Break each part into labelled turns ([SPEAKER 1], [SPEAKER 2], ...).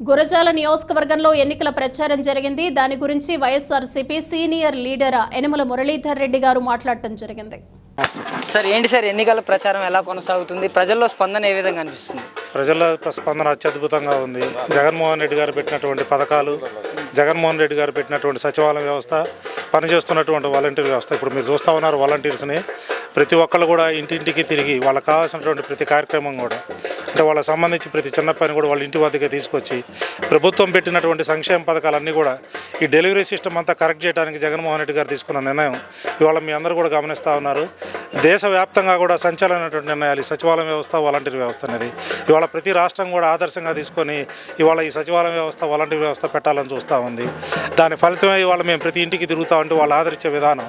[SPEAKER 1] గురజాల నియోజకవర్గంలో ఎన్నికల ప్రచారం జరిగింది. దాని గురించి వైఎస్ఆర్సీపీ సీనియర్ లీడర్ యనమల మురళీధర్ రెడ్డి గారు మాట్లాడటం జరిగింది.
[SPEAKER 2] సార్ ఏంటి సార్? ఎన్నికల ప్రచారం ఎలా కొనసాగుతుంది? ప్రజల్లో స్పందన ఏ విధంగా అనిపిస్తుంది?
[SPEAKER 3] ప్రజల స్పందన అత్యద్భుతంగా ఉంది. జగన్మోహన్ రెడ్డి గారు పెట్టినటువంటి పథకాలు జగన్మోహన్ రెడ్డి గారు పెట్టినటువంటి సచివాలయం వ్యవస్థ పనిచేస్తున్నటువంటి వాలంటీర్ వ్యవస్థ. ఇప్పుడు మీరు చూస్తూ ఉన్నారు వాలంటీర్స్ని. ప్రతి ఒక్కళ్ళు కూడా ఇంటింటికి తిరిగి వాళ్ళకి కావాల్సినటువంటి ప్రతి కార్యక్రమం కూడా అంటే వాళ్ళకి సంబంధించి ప్రతి చిన్న పని కూడా వాళ్ళ ఇంటి వద్దకే తీసుకొచ్చి ప్రభుత్వం పెట్టినటువంటి సంక్షేమ పథకాలన్నీ కూడా ఈ డెలివరీ సిస్టమ్ అంతా కరెక్ట్ చేయడానికి జగన్మోహన్ రెడ్డి గారు తీసుకున్న నిర్ణయం ఇవాళ మీ అందరూ కూడా గమనిస్తూ ఉన్నారు. దేశవ్యాప్తంగా కూడా సంచలనటువంటి నిర్ణయాలు ఈ సచివాలయం వ్యవస్థ వాలంటీర్ వ్యవస్థ అనేది. ఇవాళ ప్రతి రాష్ట్రం కూడా ఆదర్శంగా తీసుకొని ఇవాళ ఈ సచివాలయం వ్యవస్థ వాలంటీర్ వ్యవస్థ పెట్టాలని చూస్తూ ఉంది. దాని ఫలితమే ఇవాళ మేము ప్రతి ఇంటికి తిరుగుతూ ఉంటే వాళ్ళు ఆదరించే విధానం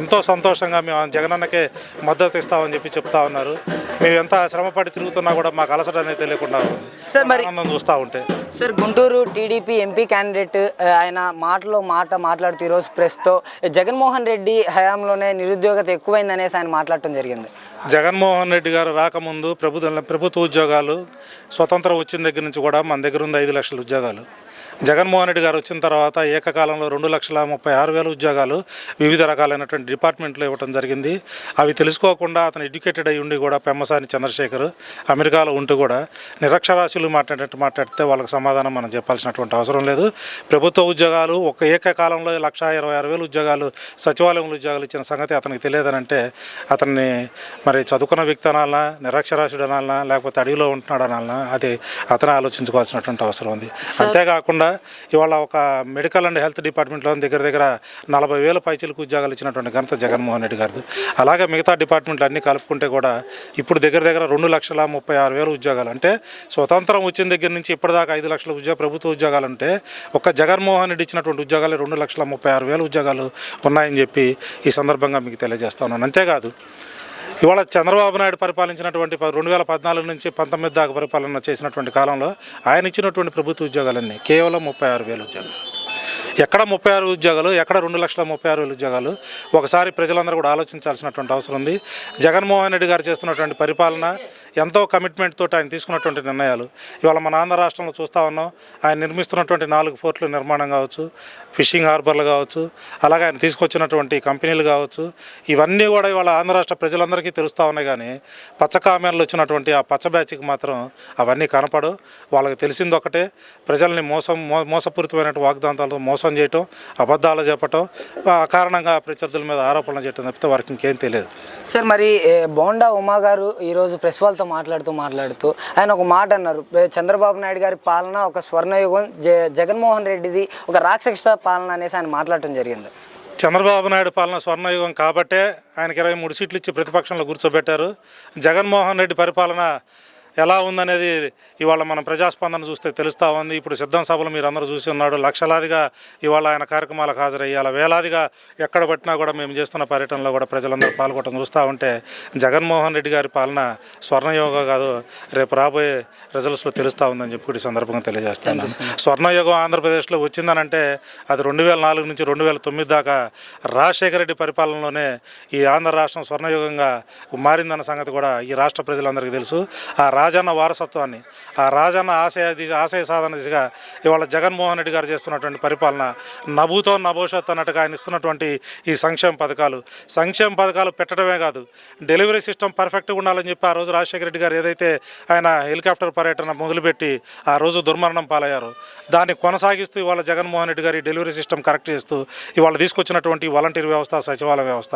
[SPEAKER 3] ఎంతో సంతోషంగా మేము జగనన్నకే మద్దతు ఇస్తామని చెప్పి చెప్తా ఉన్నారు. మేము ఎంత శ్రమపడి తిరుగుతున్నా కూడా మాకు అలసట అనేది తెలియకుండా ఉంది.
[SPEAKER 2] సార్ మరి
[SPEAKER 3] ఆనందం చూస్తూ ఉంటే.
[SPEAKER 2] Sir Guntur TDP MP candidate ఆయన మాటలో మాట మాట్లాడుతూ ఈరోజు ప్రెస్తో జగన్మోహన్ రెడ్డి హయాంలోనే నిరుద్యోగత ఎక్కువైందనేసి ఆయన మాట్లాడటం జరిగింది.
[SPEAKER 3] జగన్మోహన్ రెడ్డి గారు రాకముందు ప్రభుత్వ ప్రభుత్వ ఉద్యోగాలు స్వతంత్రం వచ్చిన దగ్గర నుంచి కూడా మన దగ్గర ఉంది ఐదు లక్షల ఉద్యోగాలు. జగన్మోహన్ రెడ్డి గారు వచ్చిన తర్వాత ఏకకాలంలో రెండు లక్షల ముప్పై ఆరు వేల ఉద్యోగాలు వివిధ రకాలైనటువంటి డిపార్ట్మెంట్లో ఇవ్వడం జరిగింది. అవి తెలుసుకోకుండా అతను ఎడ్యుకేటెడ్ అయి ఉండి కూడా పెమ్మసాని చంద్రశేఖర్ అమెరికాలో ఉంటూ కూడా నిరక్షరాస్యులు మాట్లాడినట్టు మాట్లాడితే వాళ్ళకి సమాధానం మనం చెప్పాల్సినటువంటి అవసరం లేదు. ప్రభుత్వ ఉద్యోగాలు ఒక ఏకకాలంలో లక్ష ఇరవై ఆరు వేల ఉద్యోగాలు సచివాలయంలో ఉద్యోగాలు ఇచ్చిన సంగతి అతనికి తెలియదనంటే అతన్ని మరి చదువుకున్న వ్యక్తి అనాలనా నిరక్షరాస్యుడు అనాలనా లేకపోతే అడవిలో ఉంటున్నాడు అనాలనా అది అతనే ఆలోచించుకోవాల్సినటువంటి అవసరం ఉంది. అంతేకాకుండా ఇవాళ ఒక మెడికల్ అండ్ హెల్త్ డిపార్ట్మెంట్లో దగ్గర దగ్గర నలభై వేల పైచీలకు ఉద్యోగాలు ఇచ్చినటువంటి ఘనత జగన్మోహన్ రెడ్డి గారిది. అలాగే మిగతా డిపార్ట్మెంట్లు అన్నీ కలుపుకుంటే కూడా ఇప్పుడు దగ్గర దగ్గర రెండు లక్షల ముప్పై ఆరు వేల ఉద్యోగాలు. అంటే స్వతంత్రం వచ్చిన దగ్గర నుంచి ఇప్పటిదాకా ఐదు లక్షల ఉద్యోగ ప్రభుత్వ ఉద్యోగాలు అంటే ఒక జగన్మోహన్ రెడ్డి ఇచ్చినటువంటి ఉద్యోగాలు రెండు లక్షల ముప్పై ఆరు వేల ఉద్యోగాలు ఉన్నాయని చెప్పి ఈ సందర్భంగా మీకు తెలియజేస్తా ఉన్నాను. అంతేకాదు ఇవాళ చంద్రబాబు నాయుడు పరిపాలించినటువంటి రెండు వేల పద్నాలుగు నుంచి పంతొమ్మిది దాకా పరిపాలన చేసినటువంటి కాలంలో ఆయన ఇచ్చినటువంటి ప్రభుత్వ ఉద్యోగాలన్నీ కేవలం ముప్పై ఆరు వేల ఉద్యోగాలు. ఎక్కడ ముప్పై ఆరు ఉద్యోగాలు ఎక్కడ రెండు లక్షల ముప్పై ఆరు వేల ఉద్యోగాలు ఒకసారి ప్రజలందరూ కూడా ఆలోచించాల్సినటువంటి అవసరం ఉంది. జగన్మోహన్ రెడ్డి గారు చేస్తున్నటువంటి పరిపాలన ఎంతో కమిట్మెంట్ తోటి ఆయన తీసుకున్నటువంటి నిర్ణయాలు. ఇవాళ మన ఆంధ్ర రాష్ట్రంలో చూస్తూ ఉన్నాం. ఆయన నిర్మిస్తున్నటువంటి నాలుగు పోర్టుల నిర్మాణం కావచ్చు ఫిషింగ్ హార్బర్లు కావచ్చు అలాగే ఆయన తీసుకొచ్చినటువంటి కంపెనీలు కావచ్చు. ఇవన్నీ కూడా ఇవాళ ఆంధ్ర రాష్ట్ర ప్రజలందరికీ తెలుస్తూ ఉన్నాయి కానీ పచ్చకామెన్లు వచ్చినటువంటి ఆ పచ్చ బ్యాచ్కి మాత్రం అవన్నీ కనపడవు. వాళ్ళకి తెలిసింది ఒకటే ప్రజల్ని మోసం మో మోసపూరితమైన వాగ్దాంతాలతో మోసం చేయటం అబద్ధాలు చెప్పటం ఆ కారణంగా ప్రత్యర్థుల మీద ఆరోపణలు చేయటం తప్పితే వారికి ఇంకేం తెలియదు.
[SPEAKER 2] సార్ మరి బోండా ఉమా గారు ఈరోజు ప్రెస్ వాళ్ళతో మాట్లాడుతూ మాట్లాడుతూ ఆయన ఒక మాట అన్నారు. చంద్రబాబు నాయుడు గారి పాలన ఒక స్వర్ణయుగం జ జగన్మోహన్ రెడ్డిది ఒక రాక్షస పాలన అనేసి ఆయన మాట్లాడటం జరిగింది.
[SPEAKER 3] చంద్రబాబు నాయుడు పాలన స్వర్ణయుగం కాబట్టే ఆయనకి ఇరవై మూడు సీట్లు ఇచ్చి ప్రతిపక్షంలో కూర్చోబెట్టారు. జగన్మోహన్ రెడ్డి పరిపాలన ఎలా ఉందనేది ఇవాళ మనం ప్రజాస్పందన చూస్తే తెలుస్తూ ఉంది. ఇప్పుడు సిద్ధం సభలు మీరు అందరూ చూసి ఉన్నాడు లక్షలాదిగా ఇవాళ ఆయన కార్యక్రమాలకు హాజరయ్యాల వేలాదిగా ఎక్కడ పట్టినా కూడా మేము చేస్తున్న పర్యటనలో కూడా ప్రజలందరూ పాల్గొనడం చూస్తూ ఉంటే జగన్మోహన్ రెడ్డి గారి పాలన స్వర్ణయోగం కాదు. రేపు రాబోయే రిజల్ట్స్లో తెలుస్తూ ఉందని చెప్పి ఈ సందర్భంగా తెలియజేస్తున్నాను. స్వర్ణయుగం ఆంధ్రప్రదేశ్లో వచ్చిందనంటే అది రెండు వేల నాలుగు నుంచి రెండు వేల తొమ్మిది దాకా రాజశేఖర రెడ్డి పరిపాలనలోనే ఈ ఆంధ్ర రాష్ట్రం స్వర్ణయుగంగా మారిందన్న సంగతి కూడా ఈ రాష్ట్ర ప్రజలందరికీ తెలుసు. ఆ రాజన్న వారసత్వాన్ని ఆ రాజన్న ఆశయ దిశ ఆశయ సాధన దిశగా ఇవాళ జగన్మోహన్ రెడ్డి గారు చేస్తున్నటువంటి పరిపాలన నభూతో నభవిష్యత్ అన్నట్టుగా ఆయన ఇస్తున్నటువంటి ఈ సంక్షేమ పథకాలు. సంక్షేమ పథకాలు పెట్టడమే కాదు డెలివరీ సిస్టమ్ పర్ఫెక్ట్గా ఉండాలని చెప్పి ఆ రోజు రాజశేఖర రెడ్డి గారు ఏదైతే ఆయన హెలికాప్టర్ పర్యటన మొదలుపెట్టి ఆ రోజు దుర్మరణం పాలయ్యారో దాన్ని కొనసాగిస్తూ ఇవాళ జగన్మోహన్ రెడ్డి గారి డెలివరీ సిస్టమ్ కరెక్ట్ చేస్తూ ఇవాళ తీసుకొచ్చినటువంటి వాలంటీర్ వ్యవస్థ సచివాలయ వ్యవస్థ.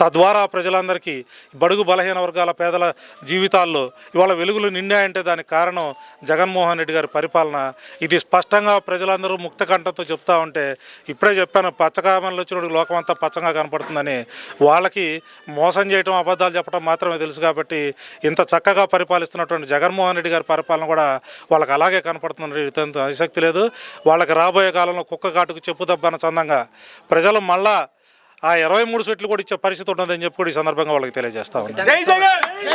[SPEAKER 3] తద్వారా ప్రజలందరికీ బడుగు బలహీన వర్గాల పేదల జీవితాల్లో ఇవాళ వెలుగులు నిండాయంటే దానికి కారణం జగన్మోహన్ రెడ్డి గారి పరిపాలన. ఇది స్పష్టంగా ప్రజలందరూ ముక్త కంఠంతో చెప్తా ఉంటే ఇప్పుడే చెప్పాను పచ్చకామలు వచ్చిన లోకం అంతా పచ్చగా కనపడుతుందని. వాళ్ళకి మోసం చేయటం అబద్ధాలు చెప్పడం మాత్రమే తెలుసు కాబట్టి ఇంత చక్కగా పరిపాలిస్తున్నటువంటి జగన్మోహన్ రెడ్డి గారి పరిపాలన కూడా వాళ్ళకి అలాగే కనపడుతుంది ఆసక్తి లేదు. వాళ్ళకి రాబోయే కాలంలో కుక్క కాటుకు చెప్పు దబ్బన చందంగా ప్రజలు మళ్ళా ఆ ఇరవై మూడు సీట్లు కూడా ఇచ్చే పరిస్థితి ఉంటుందని చెప్పి కూడా ఈ సందర్భంగా వాళ్ళకి తెలియజేస్తా ఉన్నాను